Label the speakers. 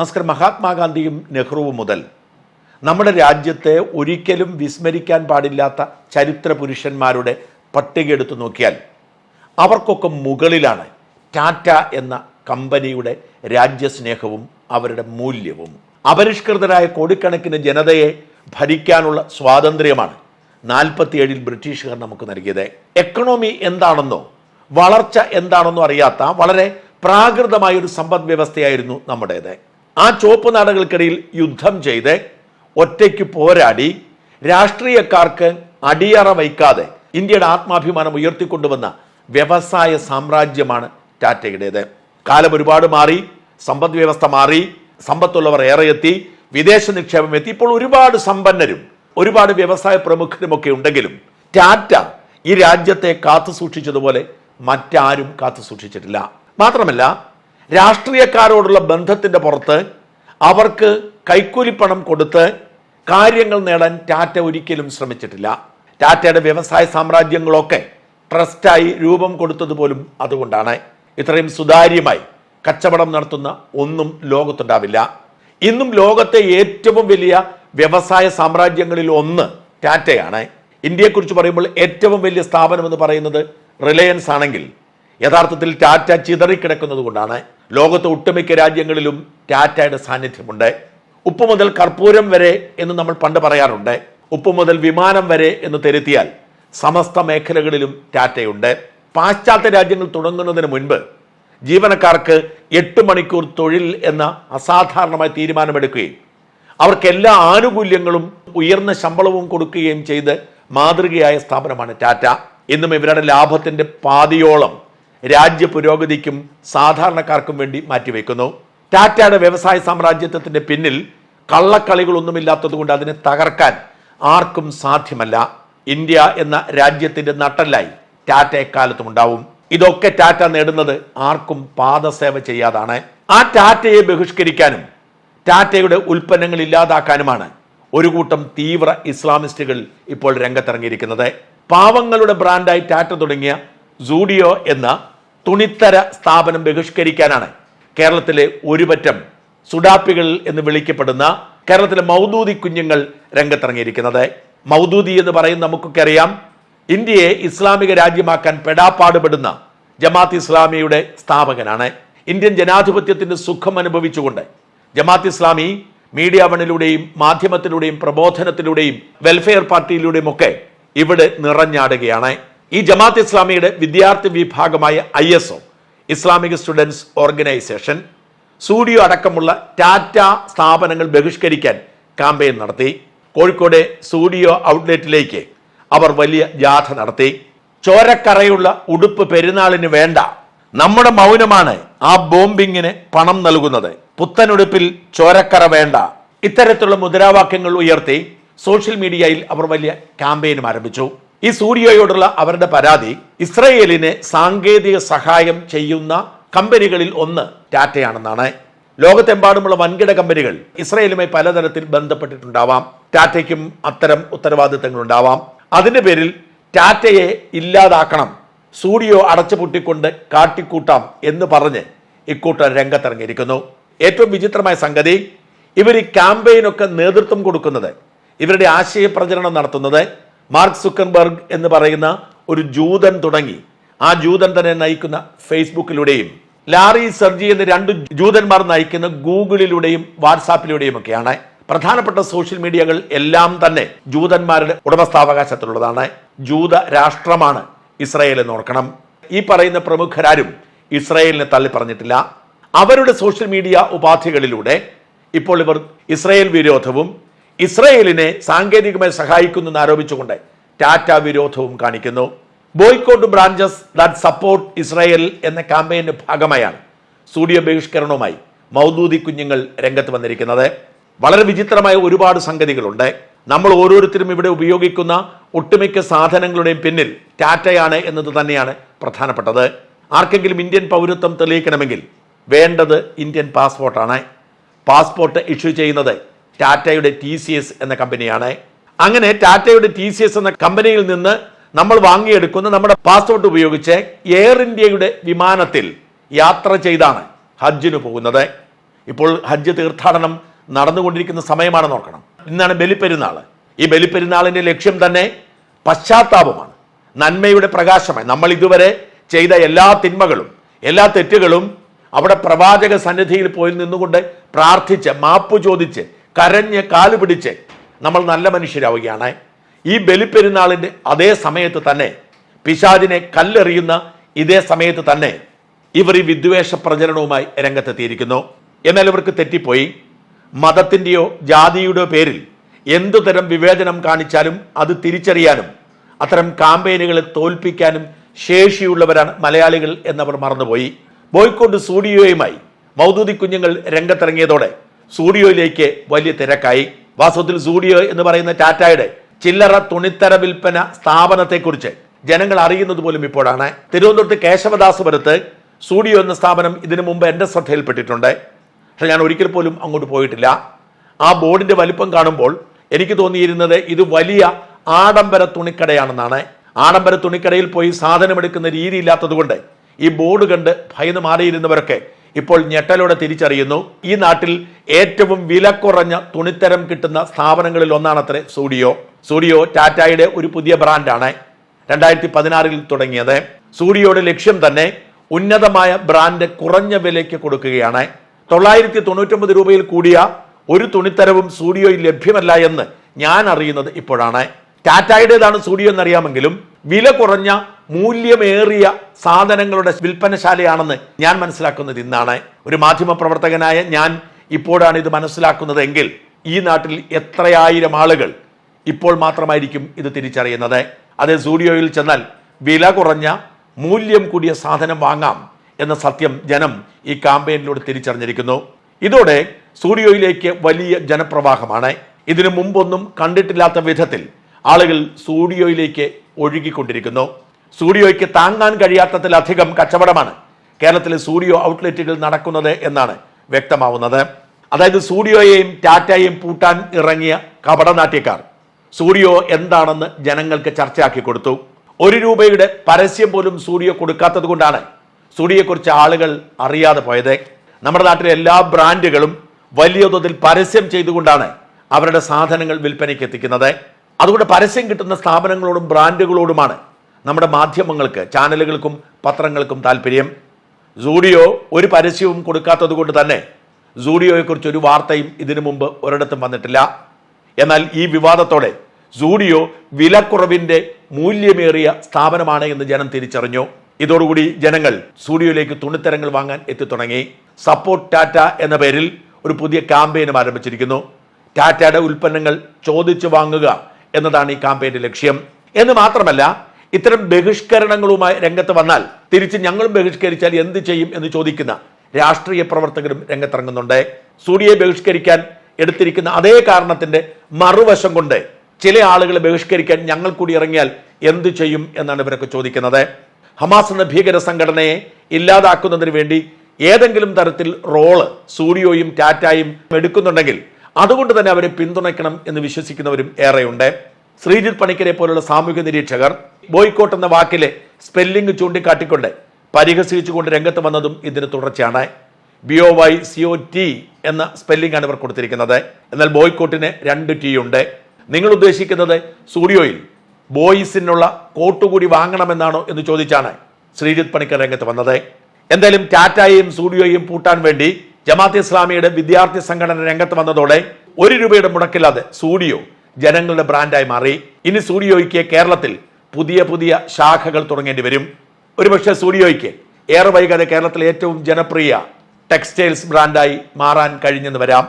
Speaker 1: നമസ്കാരം. മഹാത്മാഗാന്ധിയും നെഹ്റുവും മുതൽ നമ്മുടെ രാജ്യത്തെ ഒരിക്കലും വിസ്മരിക്കാൻ പാടില്ലാത്ത ചരിത്ര പുരുഷന്മാരുടെ പട്ടിക എടുത്തു നോക്കിയാൽ അവർക്കൊക്കെ മുകളിലാണ് ടാറ്റ എന്ന കമ്പനിയുടെ രാജ്യസ്നേഹവും അവരുടെ മൂല്യവും. അപരിഷ്കൃതരായ കോടിക്കണക്കിന് ജനതയെ ഭരിക്കാനുള്ള സ്വാതന്ത്ര്യമാണ് നാൽപ്പത്തിയേഴിൽ ബ്രിട്ടീഷുകാർ നമുക്ക് നൽകിയത്. എക്കണോമി എന്താണെന്നോ വളർച്ച എന്താണെന്നോ അറിയാത്ത വളരെ പ്രാകൃതമായ ഒരു സമ്പദ് വ്യവസ്ഥയായിരുന്നു നമ്മുടേത്. ആ ചുവപ്പ് നാടുകൾക്കിടയിൽ യുദ്ധം ചെയ്ത് ഒറ്റയ്ക്ക് പോരാടി രാഷ്ട്രീയക്കാർക്ക് അടിയറ വയ്ക്കാതെ ഇന്ത്യയുടെ ആത്മാഭിമാനം ഉയർത്തിക്കൊണ്ടുവന്ന വ്യവസായ സാമ്രാജ്യമാണ് ടാറ്റയുടേത്. കാലം ഒരുപാട് മാറി സമ്പദ് വ്യവസ്ഥ മാറി സമ്പത്തുള്ളവർ ഏറെ എത്തി വിദേശ നിക്ഷേപം എത്തി. ഇപ്പോൾ ഒരുപാട് സമ്പന്നരും ഒരുപാട് വ്യവസായ പ്രമുഖരുമൊക്കെ ഉണ്ടെങ്കിലും ടാറ്റ ഈ രാജ്യത്തെ കാത്തു സൂക്ഷിച്ചതുപോലെ മറ്റാരും കാത്തു സൂക്ഷിച്ചിട്ടില്ല. മാത്രമല്ല രാഷ്ട്രീയക്കാരോടുള്ള ബന്ധത്തിന്റെ പുറത്ത് അവർക്ക് കൈക്കൂലിപ്പണം കൊടുത്ത് കാര്യങ്ങൾ നേടാൻ ടാറ്റ ഒരിക്കലും ശ്രമിച്ചിട്ടില്ല. ടാറ്റയുടെ വ്യവസായ സാമ്രാജ്യങ്ങളൊക്കെ ട്രസ്റ്റായി രൂപം കൊടുത്തതുപോലും അതുകൊണ്ടാണ്. ഇത്രയും സുതാര്യമായി കച്ചവടം നടത്തുന്ന ഒന്നും ലോകത്തുണ്ടാവില്ല. ഇന്നും ലോകത്തെ ഏറ്റവും വലിയ വ്യവസായ സാമ്രാജ്യങ്ങളിൽ ഒന്ന് ടാറ്റയാണ്. ഇന്ത്യയെക്കുറിച്ച് പറയുമ്പോൾ ഏറ്റവും വലിയ സ്ഥാപനം എന്ന് പറയുന്നത് റിലയൻസ് ആണെങ്കിൽ യഥാർത്ഥത്തിൽ ടാറ്റ ചിതറിക്കിടക്കുന്നത് കൊണ്ടാണ് ലോകത്തെ ഒട്ടുമിക്ക രാജ്യങ്ങളിലും ടാറ്റയുടെ സാന്നിധ്യമുണ്ട്. ഉപ്പ് മുതൽ കർപ്പൂരം വരെ എന്ന് നമ്മൾ പണ്ട് പറയാറുണ്ട്. ഉപ്പ് മുതൽ വിമാനം വരെ എന്ന് തിരുത്തിയാൽ സമസ്ത മേഖലകളിലും ടാറ്റയുണ്ട്. പാശ്ചാത്യ രാജ്യങ്ങൾ തുടങ്ങുന്നതിന് മുൻപ് ജീവനക്കാർക്ക് എട്ട് മണിക്കൂർ തൊഴിൽ എന്ന അസാധാരണമായ തീരുമാനമെടുക്കുകയും അവർക്ക് എല്ലാ ആനുകൂല്യങ്ങളും ഉയർന്ന ശമ്പളവും കൊടുക്കുകയും ചെയ്ത് മാതൃകയായ സ്ഥാപനമാണ് ടാറ്റ. ഇന്നും ഇവരുടെ ലാഭത്തിന്റെ പാതിയോളം രാജ്യ പുരോഗതിക്കും സാധാരണക്കാർക്കും വേണ്ടി മാറ്റിവെക്കുന്നു. ടാറ്റയുടെ വ്യവസായ സാമ്രാജ്യത്വത്തിന്റെ പിന്നിൽ കള്ളക്കളികളൊന്നുമില്ലാത്തതുകൊണ്ട് അതിനെ തകർക്കാൻ ആർക്കും സാധ്യമല്ല. ഇന്ത്യ എന്ന രാജ്യത്തിന്റെ നട്ടല്ലായി ടാറ്റ എക്കാലത്തും ഉണ്ടാവും ഇതൊക്കെ ടാറ്റ നേടുന്നത് ആർക്കും പാദസേവ ചെയ്യാതാണ്. ആ ടാറ്റയെ ബഹിഷ്കരിക്കാനും ടാറ്റയുടെ ഉൽപ്പന്നങ്ങൾ ഇല്ലാതാക്കാനുമാണ് ഒരു കൂട്ടം തീവ്ര ഇസ്ലാമിസ്റ്റുകൾ ഇപ്പോൾ രംഗത്തിറങ്ങിയിരിക്കുന്നത്. പാവങ്ങളുടെ ബ്രാൻഡായി ടാറ്റ തുടങ്ങിയ സൂഡിയോ എന്ന തുണിത്തര സ്ഥാപനം ബഹിഷ്കരിക്കാനാണ് കേരളത്തിലെ ഒരുപറ്റം സുഡാപ്പികൾ എന്ന് വിളിക്കപ്പെടുന്ന കേരളത്തിലെ മൗദൂദി കുഞ്ഞുങ്ങൾ രംഗത്തിറങ്ങിയിരിക്കുന്നത്. മൗദൂദി എന്ന് പറയുന്ന നമുക്കൊക്കെ അറിയാം. ഇന്ത്യയെ ഇസ്ലാമിക രാജ്യമാക്കാൻ പെടാപ്പാടുപെടുന്ന ജമാത്ത് ഇസ്ലാമിയുടെ സ്ഥാപകനാണ്. ഇന്ത്യൻ ജനാധിപത്യത്തിന്റെ സുഖം അനുഭവിച്ചുകൊണ്ട് ജമാത്ത് ഇസ്ലാമി മീഡിയ വണിലൂടെയും മാധ്യമത്തിലൂടെയും പ്രബോധനത്തിലൂടെയും വെൽഫെയർ പാർട്ടിയിലൂടെയും ഒക്കെ ഇവിടെ നിറഞ്ഞാടുകയാണ്. ഈ ജമാത്ത് ഇസ്ലാമിയുടെ വിദ്യാർത്ഥി വിഭാഗമായ I S O Islamic students organisation Zudio അടക്കമുള്ള ടാറ്റ സ്ഥാപനങ്ങൾ ബഹിഷ്കരിക്കാൻ ക്യാമ്പയിൻ നടത്തി. കോഴിക്കോട് സൂഡിയോ ഔട്ട്ലെറ്റിലേക്ക് അവർ വലിയ ജാഥ നടത്തി. ചോരക്കറയുള്ള ഉടുപ്പ് പെരുന്നാളിന് വേണ്ട. നമ്മുടെ മൗനമാണ് ആ ബോംബിങ്ങിന് പണം നൽകുന്നത്. പുത്തനുടുപ്പിൽ ചോരക്കറ വേണ്ട. ഇത്തരത്തിലുള്ള മുദ്രാവാക്യങ്ങൾ ഉയർത്തി സോഷ്യൽ മീഡിയയിൽ അവർ വലിയ ക്യാമ്പയിനും ആരംഭിച്ചു. ഈ സൂര്യയോടുള്ള അവരുടെ പരാതി ഇസ്രയേലിന് സാങ്കേതിക സഹായം ചെയ്യുന്ന കമ്പനികളിൽ ഒന്ന് ടാറ്റയാണെന്നാണ്. ലോകത്തെമ്പാടുമുള്ള വൻകിട കമ്പനികൾ ഇസ്രയേലുമായി പലതരത്തിൽ ബന്ധപ്പെട്ടിട്ടുണ്ടാവാം. ടാറ്റയ്ക്കും അത്തരം ഉത്തരവാദിത്തങ്ങൾ ഉണ്ടാവാം അതിന്റെ പേരിൽ ടാറ്റയെ ഇല്ലാതാക്കണം സൂഡിയോ അടച്ചുപൂട്ടിക്കൊണ്ട് കാട്ടിക്കൂട്ടാം എന്ന് പറഞ്ഞ് ഇക്കൂട്ടർ രംഗത്തിറങ്ങിയിരിക്കുന്നു. ഏറ്റവും വിചിത്രമായ സംഗതി ഇവർ ഈ ക്യാമ്പയിനൊക്കെ നേതൃത്വം കൊടുക്കുന്നത് ഇവരുടെ ആശയപ്രചരണം നടത്തുന്നത് മാർക്ക് സുക്കൻബർഗ് എന്ന് പറയുന്ന ഒരു ജൂതൻ തുടങ്ങി. ആ ജൂതൻ തന്നെ നയിക്കുന്ന ഫേസ്ബുക്കിലൂടെയും ലാറി സെർജി എന്ന രണ്ട് ജൂതന്മാർ നയിക്കുന്ന ഗൂഗിളിലൂടെയും വാട്സാപ്പിലൂടെയും ഒക്കെയാണ് പ്രധാനപ്പെട്ട സോഷ്യൽ മീഡിയകൾ എല്ലാം തന്നെ ജൂതന്മാരുടെ ഉടമസ്ഥാവകാശത്തിലുള്ളതാണ്. ജൂത രാഷ്ട്രമാണ് ഇസ്രായേൽ എന്ന് ഓർക്കണം. ഈ പറയുന്ന പ്രമുഖരാരും ഇസ്രായേലിനെ തള്ളി പറഞ്ഞിട്ടില്ല. അവരുടെ സോഷ്യൽ മീഡിയ ഉപാധികളിലൂടെ ഇപ്പോൾ ഇവർ ഇസ്രായേൽ വിരോധവും ഇസ്രായേലിനെ സാങ്കേതികമായി സഹായിക്കുന്നു ആരോപിച്ചുകൊണ്ട് ടാറ്റ വിരോധവും കാണിക്കുന്നു. Boycott branches that support Israel എന്ന ക്യാമ്പയിന്റെ ഭാഗമായാണ് സ്റ്റുഡിയോ ബഹിഷ്കരണവുമായി മൗദൂദി കുഞ്ഞുങ്ങൾ രംഗത്ത് വന്നിരിക്കുന്നത്. വളരെ വിചിത്രമായ ഒരുപാട് സംഗതികളുണ്ട്. നമ്മൾ ഓരോരുത്തരും ഇവിടെ ഉപയോഗിക്കുന്ന ഒട്ടുമിക്ക സാധനങ്ങളുടെയും പിന്നിൽ ടാറ്റയാണ് എന്നത് തന്നെയാണ് പ്രധാനപ്പെട്ടത്. ആർക്കെങ്കിലും ഇന്ത്യൻ പൗരത്വം തെളിയിക്കണമെങ്കിൽ വേണ്ടത് ഇന്ത്യൻ പാസ്പോർട്ടാണ്. പാസ്പോർട്ട് ഇഷ്യൂ ചെയ്യുന്നത് ടാറ്റയുടെ ടി സി എസ് എന്ന കമ്പനിയാണ്. അങ്ങനെ ടാറ്റയുടെ ടി സി എസ് എന്ന കമ്പനിയിൽ നിന്ന് നമ്മൾ വാങ്ങിയെടുക്കുന്ന നമ്മുടെ പാസ്പോർട്ട് ഉപയോഗിച്ച് എയർ ഇന്ത്യയുടെ വിമാനത്തിൽ യാത്ര ചെയ്താണ് ഹജ്ജിന് പോകുന്നത്. ഇപ്പോൾ ഹജ്ജ് തീർത്ഥാടനം നടന്നുകൊണ്ടിരിക്കുന്ന സമയമാണ് നോക്കണം ഇന്നാണ് ബലിപ്പെരുന്നാൾ. ഈ ബലിപ്പെരുന്നാളിന്റെ ലക്ഷ്യം തന്നെ പശ്ചാത്താപമാണ്. നന്മയുടെ പ്രകാശമായി നമ്മൾ ഇതുവരെ ചെയ്ത എല്ലാ തിന്മകളും എല്ലാ തെറ്റുകളും അവിടെ പ്രവാചക സന്നിധിയിൽ പോയി നിന്നുകൊണ്ട് പ്രാർത്ഥിച്ച് മാപ്പ് ചോദിച്ച് കരഞ്ഞ് കാൽ പിടിച്ച് നമ്മൾ നല്ല മനുഷ്യരാവുകയാണ്. ഈ ബലിപ്പെരുന്നാളിന്റെ അതേ സമയത്ത് തന്നെ പിശാചിനെ കല്ലെറിയുന്ന ഇതേ സമയത്ത് തന്നെ ഇവർ ഈ വിദ്വേഷ പ്രചരണവുമായി രംഗത്തെത്തിയിരിക്കുന്നു. എന്നാൽ ഇവർക്ക് തെറ്റിപ്പോയി. മതത്തിന്റെയോ ജാതിയുടെയോ പേരിൽ എന്തു തരം വിവേചനം കാണിച്ചാലും അത് തിരിച്ചറിയാനും അത്തരം കാമ്പയിനുകളെ തോൽപ്പിക്കാനും ശേഷിയുള്ളവരാണ് മലയാളികൾ എന്നവർ മറന്നുപോയി. ബോയ്ക്കോട്ട് സ്റ്റുഡിയോയുമായി മൗദൂദി കുഞ്ഞുങ്ങൾ രംഗത്തിറങ്ങിയതോടെ സ്റ്റുഡിയോയിലേക്ക് വലിയ തിരക്കായി. വാസ്തവത്തിൽ സൂഡിയോ എന്ന് പറയുന്ന ടാറ്റായുടെ ചില്ലറ തുണിത്തര വിൽപ്പന സ്ഥാപനത്തെക്കുറിച്ച് ജനങ്ങൾ അറിയുന്നത് പോലും ഇപ്പോഴാണ്. തിരുവനന്തപുരത്ത് കേശവദാസപുരത്ത് സൂഡിയോ എന്ന സ്ഥാപനം ഇതിനു മുമ്പ് എന്റെ ശ്രദ്ധയിൽപ്പെട്ടിട്ടുണ്ട്. പക്ഷെ ഞാൻ ഒരിക്കൽ പോലും അങ്ങോട്ട് പോയിട്ടില്ല. ആ ബോർഡിന്റെ വലിപ്പം കാണുമ്പോൾ എനിക്ക് തോന്നിയിരുന്നത് ഇത് വലിയ ആഡംബര തുണിക്കടയാണെന്നാണ്. ആഡംബര തുണിക്കടയിൽ പോയി സാധനം എടുക്കുന്ന രീതി ഇല്ലാത്തതുകൊണ്ട് ഈ ബോർഡ് കണ്ട് ഭയന്ന് മാറിയിരുന്നവരൊക്കെ ഇപ്പോൾ ഞെട്ടലോടെ തിരിച്ചറിയുന്നു. ഈ നാട്ടിൽ ഏറ്റവും വില കുറഞ്ഞ തുണിത്തരം കിട്ടുന്ന സ്ഥാപനങ്ങളിൽ ഒന്നാണത്രേ സൂഡിയോ. സൂഡിയോ ടാറ്റായുടെ ഒരു പുതിയ ബ്രാൻഡാണ്. രണ്ടായിരത്തി പതിനാറിൽ തുടങ്ങിയത്. സൂഡിയോയുടെ ലക്ഷ്യം തന്നെ ഉന്നതമായ ബ്രാൻഡ് കുറഞ്ഞ വിലയ്ക്ക് കൊടുക്കുകയാണ്. തൊള്ളായിരത്തി തൊണ്ണൂറ്റൊമ്പത് രൂപയിൽ കൂടിയ ഒരു തുണിത്തരവും സൂഡിയോയിൽ ലഭ്യമല്ല എന്ന് ഞാൻ അറിയുന്നത് ഇപ്പോഴാണ്. ടാറ്റായുടേതാണ് സൂഡിയോ എന്നറിയാമെങ്കിലും വില കുറഞ്ഞ മൂല്യമേറിയ സാധനങ്ങളുടെ വിൽപ്പനശാലയാണെന്ന് ഞാൻ മനസ്സിലാക്കുന്നത് ഇന്നാണ്. ഒരു മാധ്യമ പ്രവർത്തകനായ ഞാൻ ഇപ്പോഴാണ് ഇത് മനസ്സിലാക്കുന്നത് എങ്കിൽ ഈ നാട്ടിൽ എത്രയായിരം ആളുകൾ ഇപ്പോൾ മാത്രമായിരിക്കും ഇത് തിരിച്ചറിയുന്നത്. അതേ സൂഡിയോയിൽ ചെന്നാൽ വില കുറഞ്ഞ മൂല്യം കൂടിയ സാധനം വാങ്ങാം എന്ന സത്യം ജനം ഈ ക്യാമ്പയിനിലൂടെ തിരിച്ചറിഞ്ഞിരിക്കുന്നു. ഇതോടെ സ്റ്റുഡിയോയിലേക്ക് വലിയ ജനപ്രവാഹമാണ്. ഇതിനു മുമ്പൊന്നും കണ്ടിട്ടില്ലാത്ത വിധത്തിൽ ആളുകൾ സ്റ്റുഡിയോയിലേക്ക് ഒഴുകിക്കൊണ്ടിരിക്കുന്നു. സ്റ്റുഡിയോയ്ക്ക് താങ്ങാൻ കഴിയാത്തതിലധികം കച്ചവടമാണ് കേരളത്തിലെ സ്റ്റുഡിയോ ഔട്ട്ലെറ്റുകൾ നടക്കുന്നത് എന്നാണ് വ്യക്തമാവുന്നത്. അതായത് സ്റ്റുഡിയോയെയും ടാറ്റയെയും പൂട്ടാൻ ഇറങ്ങിയ കപടനാട്യക്കാർ. സ്റ്റുഡിയോ എന്താണെന്ന് ജനങ്ങൾക്ക് ചർച്ചയാക്കി കൊടുത്തു. ഒരു രൂപയുടെ പരസ്യം പോലും സ്റ്റുഡിയോ കൊടുക്കാത്തത് കൊണ്ടാണ് സ്റ്റുഡിയോയെക്കുറിച്ച് ആളുകൾ അറിയാതെ പോയത്. നമ്മുടെ നാട്ടിലെ എല്ലാ ബ്രാൻഡുകളും വലിയ തോതിൽ പരസ്യം ചെയ്തുകൊണ്ടാണ് അവരുടെ സാധനങ്ങൾ വിൽപ്പനയ്ക്ക് എത്തിക്കുന്നത്. അതുകൊണ്ട് പരസ്യം കിട്ടുന്ന സ്ഥാപനങ്ങളോടും ബ്രാൻഡുകളോടുമാണ് നമ്മുടെ മാധ്യമങ്ങൾക്ക് ചാനലുകൾക്കും പത്രങ്ങൾക്കും താല്പര്യം. സൂഡിയോ ഒരു പരസ്യവും കൊടുക്കാത്തത് കൊണ്ട് തന്നെ സൂഡിയോയെക്കുറിച്ച് ഒരു വാർത്തയും ഇതിനു മുമ്പ് ഒരിടത്തും വന്നിട്ടില്ല. എന്നാൽ ഈ വിവാദത്തോടെ സൂഡിയോ വിലക്കുറവിന്റെ മൂല്യമേറിയ സ്ഥാപനമാണ് എന്ന് ജനം തിരിച്ചറിഞ്ഞു. ഇതോടുകൂടി ജനങ്ങൾ സൂഡിയോയിലേക്ക് തുണിത്തരങ്ങൾ വാങ്ങാൻ എത്തിത്തുടങ്ങി. സപ്പോർട്ട് ടാറ്റ എന്ന പേരിൽ ഒരു പുതിയ ക്യാമ്പയിനും ആരംഭിച്ചിരിക്കുന്നു. ടാറ്റയുടെ ഉൽപ്പന്നങ്ങൾ ചോദിച്ചു വാങ്ങുക എന്നതാണ് ഈ കാമ്പയിന്റെ ലക്ഷ്യം. എന്ന് മാത്രമല്ല ഇത്തരം ബഹിഷ്കരണങ്ങളുമായി രംഗത്ത് വന്നാൽ തിരിച്ച് ഞങ്ങളും ബഹിഷ്കരിച്ചാൽ എന്ത് ചെയ്യും എന്ന് ചോദിക്കുന്ന രാഷ്ട്രീയ പ്രവർത്തകരും രംഗത്തിറങ്ങുന്നുണ്ട്. സൂര്യയെ ബഹിഷ്കരിക്കാൻ എടുത്തിരിക്കുന്ന അതേ കാരണത്തിന്റെ മറുവശം കൊണ്ട് ചില ആളുകളെ ബഹിഷ്കരിക്കാൻ ഞങ്ങൾ കൂടി ഇറങ്ങിയാൽ എന്ത് ചെയ്യും എന്നാണ് ഇവരൊക്കെ ചോദിക്കുന്നത്. ഹമാസ് എന്ന ഭീകര സംഘടനയെ ഇല്ലാതാക്കുന്നതിന് വേണ്ടി ഏതെങ്കിലും തരത്തിൽ റോൾ സൂര്യോയും ടാറ്റായും എടുക്കുന്നുണ്ടെങ്കിൽ അതുകൊണ്ട് തന്നെ അവരെ പിന്തുണയ്ക്കണം എന്ന് വിശ്വസിക്കുന്നവരും ഏറെയുണ്ട്. ശ്രീജിത് പണിക്കരെ പോലുള്ള സാമൂഹ്യ നിരീക്ഷകർ ബോയ്ക്കോട്ട് എന്ന വാക്കിലെ സ്പെല്ലിംഗ് ചൂണ്ടിക്കാട്ടിക്കൊണ്ട് പരിഹസിച്ചുകൊണ്ട് രംഗത്ത് വന്നതും ഇതിന് തുടർച്ചയാണ്. B O Y C O T എന്ന സ്പെല്ലിംഗ് ആണ് ഇവർ കൊടുത്തിരിക്കുന്നത്. എന്നാൽ ബോയ്ക്കോട്ടിന് രണ്ട് ടി ഉണ്ട്. നിങ്ങൾ ഉദ്ദേശിക്കുന്നത് സ്റ്റുഡിയോയിൽ ബോയ്സിനുള്ള കോട്ട് കൂടി വാങ്ങണമെന്നാണോ എന്ന് ചോദിച്ചാണ് ശ്രീജിത് പണിക്കർ രംഗത്ത് വന്നത്. എന്തായാലും ടാറ്റായും സ്റ്റുഡിയോയും പൂട്ടാൻ വേണ്ടി ജമാഅത്ത് ഇസ്ലാമിയുടെ വിദ്യാർത്ഥി സംഘടന രംഗത്ത് വന്നതോടെ ഒരു രൂപയുടെ മുടക്കില്ലാതെ സൂഡിയോ ജനങ്ങളുടെ ബ്രാൻഡായി മാറി. ഇനി സ്റ്റുഡിയോയ്ക്ക് കേരളത്തിൽ പുതിയ പുതിയ ശാഖകൾ തുടങ്ങേണ്ടി വരും. ഒരുപക്ഷെ സ്റ്റുഡിയോയ്ക്ക് ഏറെ വൈകാതെ കേരളത്തിലെ ഏറ്റവും ജനപ്രിയ ടെക്സ്റ്റൈൽസ് ബ്രാൻഡായി മാറാൻ കഴിഞ്ഞെന്ന് വരാം.